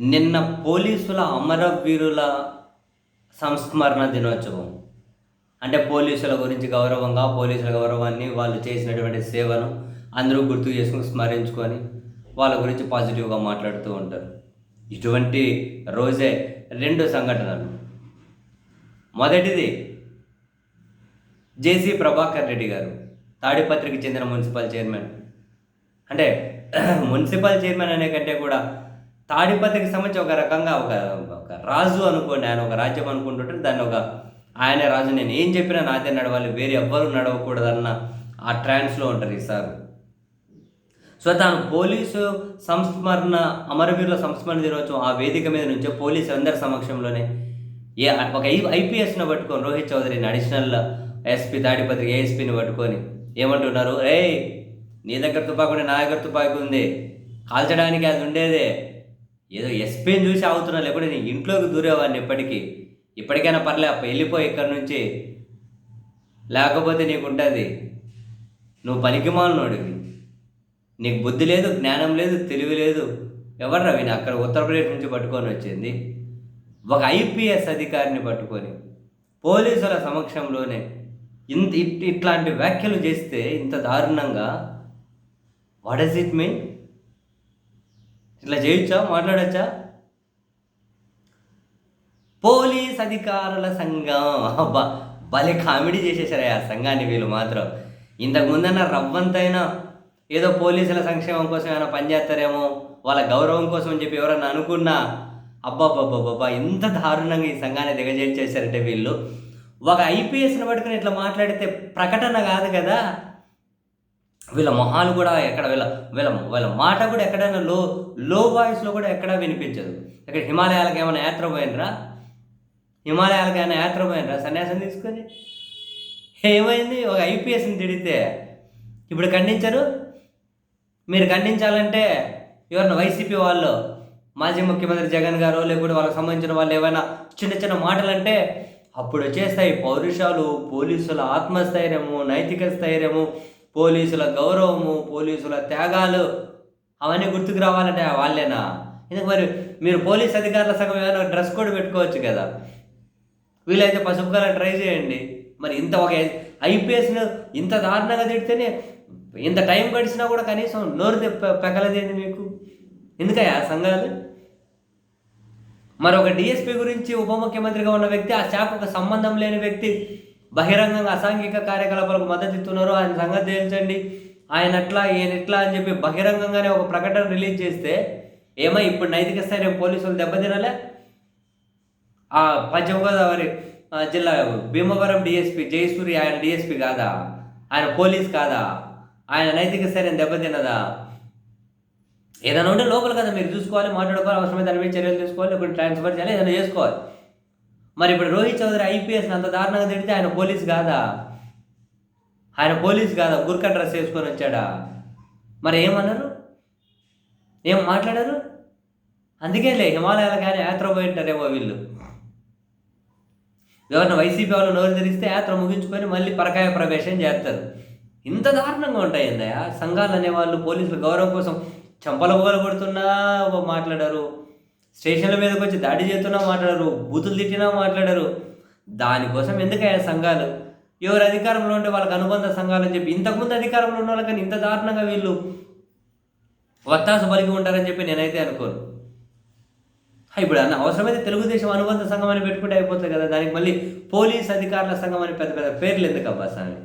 నిన్న పోలీసుల అమరవీరుల సంస్మరణ దినోత్సవం. అంటే పోలీసుల గురించి గౌరవంగా పోలీసుల గౌరవాన్ని వాళ్ళు చేసినటువంటి సేవను అందరూ గుర్తు చేసుకుని స్మరించుకొని వాళ్ళ గురించి పాజిటివ్గా మాట్లాడుతూ ఉంటారు. ఇటువంటి రోజే రెండు సంఘటనలు. మొదటిది జేసీ ప్రభాకర్ రెడ్డి గారు తాడిపత్రికి చెందిన మున్సిపల్ చైర్మన్. అంటే మున్సిపల్ చైర్మన్ అనే కంటే కూడా తాడిపత్రికి సంబంధించి ఒక రకంగా ఒక ఒక రాజు అనుకోండి ఆయన ఒక రాజ్యం అనుకుంటుంటే దాన్ని ఒక ఆయన రాజు నేను ఏం చెప్పినా నాదే నడవాలి వేరే ఎవ్వరూ నడవకూడదన్న ఆ ట్రాన్స్లో ఉంటారు ఈసారి సార్. సో తాను పోలీసు సంస్మరణ అమరవీరుల సంస్మరణ దినోత్సవం ఆ వేదిక మీద నుంచే పోలీసు అందరి సమక్షంలోనే ఏ ఒక ఐ ఐపీఎస్ను పట్టుకొని రోహిత్ చౌదరిని అడిషనల్ ఎస్పీ తాడిపత్రి ఏఎస్పీని పట్టుకొని ఏమంటున్నారు? ఏయ్ నీ దగ్గర తుపాకుంటే నా దగ్గర తుపాకు ఉంది. కాల్చడానికి అది ఉండేదే. ఏదో ఎస్పీని చూసి అవుతున్నా లేకపోతే నేను ఇంట్లోకి దూరేవాడిని ఇప్పటికీ. ఇప్పటికైనా పర్లే అప్ప వెళ్ళిపోయి ఇక్కడి నుంచి. లేకపోతే నీకు ఉంటుంది నువ్వు పనికిమాలినోడివి. నీకు బుద్ధి లేదు జ్ఞానం లేదు తెలివి లేదు. ఎవర్రా నేను అక్కడ ఉత్తరప్రదేశ్ నుంచి పట్టుకొని వచ్చింది? ఒక ఐపీఎస్ అధికారిని పట్టుకొని పోలీసుల సమక్షంలోనే ఇంత ఇట్ ఇట్లాంటి వ్యాఖ్యలు చేస్తే ఇంత దారుణంగా. వాట్ డస్ ఇట్ మీన్ ఇట్లా చేయొచ్చా మాట్లాడచ్చా? పోలీస్ అధికారుల సంఘం. అబ్బా భలే కామెడీ చేసేసారు ఆ సంఘాన్ని వీళ్ళు మాత్రం. ఇంతకు ముందన్న రవ్వంతైనా ఏదో పోలీసుల సంక్షేమం కోసం ఏమైనా పనిచేస్తారేమో వాళ్ళ గౌరవం కోసం అని చెప్పి ఎవరన్నా అనుకున్నా అబ్బాబ్బాబ్బాబ్బా ఇంత దారుణంగా ఈ సంఘాన్ని దిగజేసేసారంటే వీళ్ళు. ఒక ఐపీఎస్ని పట్టుకుని ఇట్లా మాట్లాడితే ప్రకటన కాదు కదా? వీళ్ళ మొహాలు కూడా ఎక్కడ వీళ్ళ వీళ్ళ వీళ్ళ మాట కూడా ఎక్కడైనా లో లో వాయిస్లో కూడా ఎక్కడా వినిపించదు. ఇక్కడ హిమాలయాలకు ఏమైనా యాత్ర పోయినరా? హిమాలయాలకు ఏమైనా యాత్ర పోయినరా? సన్యాసం తీసుకొని? ఏమైంది? ఒక ఐపీఎస్ని తిడితే ఇప్పుడు ఖండించరు? మీరు ఖండించాలంటే ఎవరైనా వైసీపీ వాళ్ళు మాజీ ముఖ్యమంత్రి జగన్ గారు లేకపోతే వాళ్ళకి సంబంధించిన వాళ్ళు ఏమైనా చిన్న చిన్న మాటలు అంటే అప్పుడు వచ్చేస్తాయి పౌరుషాలు పోలీసుల ఆత్మస్థైర్యము నైతిక స్థైర్యము పోలీసుల గౌరవము పోలీసుల త్యాగాలు అవన్నీ గుర్తుకు రావాలంటే వాళ్ళేనా? ఎందుకు మరి మీరు పోలీస్ అధికారుల సగం ఏమైనా డ్రెస్ కోడ్ పెట్టుకోవచ్చు కదా? వీలైతే పసుపు కలర్ ట్రై చేయండి. మరి ఇంత ఒక ఐపీఎస్ను ఇంత దారుణంగా తిడితేనే ఇంత టైం గడిచినా కూడా కనీసం నోరు తెప్ప పెకలదేంది మీకు? ఎందుకయ్యా ఆ సంఘాలు? మరొక డిఎస్పీ గురించి ఉప ముఖ్యమంత్రిగా ఉన్న వ్యక్తి ఆ శాఖకు సంబంధం లేని వ్యక్తి బహిరంగంగా అసాంఘిక కార్యకలాపాలకు మద్దతు ఇస్తున్నారు ఆయన సంగతి తేల్చండి. ఆయన అట్లా ఈయన ఎట్లా అని చెప్పి బహిరంగంగానే ఒక ప్రకటన రిలీజ్ చేస్తే ఏమో ఇప్పుడు నైతిక స్థైర్యం పోలీసులు దెబ్బతినలే? ఆ పశ్చిమ గోదావరి జిల్లా భీమవరం డిఎస్పి జయసూరి ఆయన డిఎస్పి కాదా? ఆయన పోలీస్ కాదా? ఆయన నైతిక స్థైర్యం దెబ్బతిన్నదా ఏదైనా ఉంటే లోపల కదా మీరు చూసుకోవాలి మాట్లాడుకోవాలి అవసరమైన దాని మీద చర్యలు తీసుకోవాలి ఇప్పుడు ట్రాన్స్ఫర్ చేయాలి ఏదైనా చేసుకోవాలి. మరి ఇప్పుడు రోహిత్ చౌదరి ఐపీఎస్ అంత దారుణంగా తిడితే ఆయన పోలీస్ కాదా? ఆయన పోలీస్ కాదా? గుర్కా డ్రెస్ వేసుకొని వచ్చాడా? మరి ఏమన్నారు? ఏం మాట్లాడారు? అందుకేలే హిమాలయాల కానీ యాత్ర పోయింటారేమో వీళ్ళు. ఎవరిన వైసీపీ వాళ్ళు నోరు తెరిస్తే యాత్ర ముగించుకొని మళ్ళీ పరకాయ ప్రవేశం చేస్తారు. ఇంత దారుణంగా ఉంటాయి సంఘాలు అనేవాళ్ళు పోలీసులు గౌరవం కోసం చంపల పొగలు కొడుతున్నా మాట్లాడారు. స్టేషన్ల మీదకి వచ్చి దాడి చేస్తున్నా మాట్లాడరు బూతులు తిట్టినా మాట్లాడరు. దానికోసం ఎందుకయ్యా సంఘాలు? ఎవరు అధికారంలో ఉంటే వాళ్ళకి అనుబంధ సంఘాలు అని చెప్పి ఇంతకుముందు అధికారంలో ఉన్న వాళ్ళకని ఇంత దారుణంగా వీళ్ళు వత్తాసు బలికి ఉంటారని చెప్పి నేనైతే అనుకోను. ఇప్పుడు అన్న అవసరమైతే తెలుగుదేశం అనుబంధ సంఘం అని పెట్టుకుంటే అయిపోతుంది కదా దానికి మళ్ళీ పోలీస్ అధికారుల సంఘం అని పెద్ద పెద్ద పేర్లు ఎందుకు అబ్బా స్వామి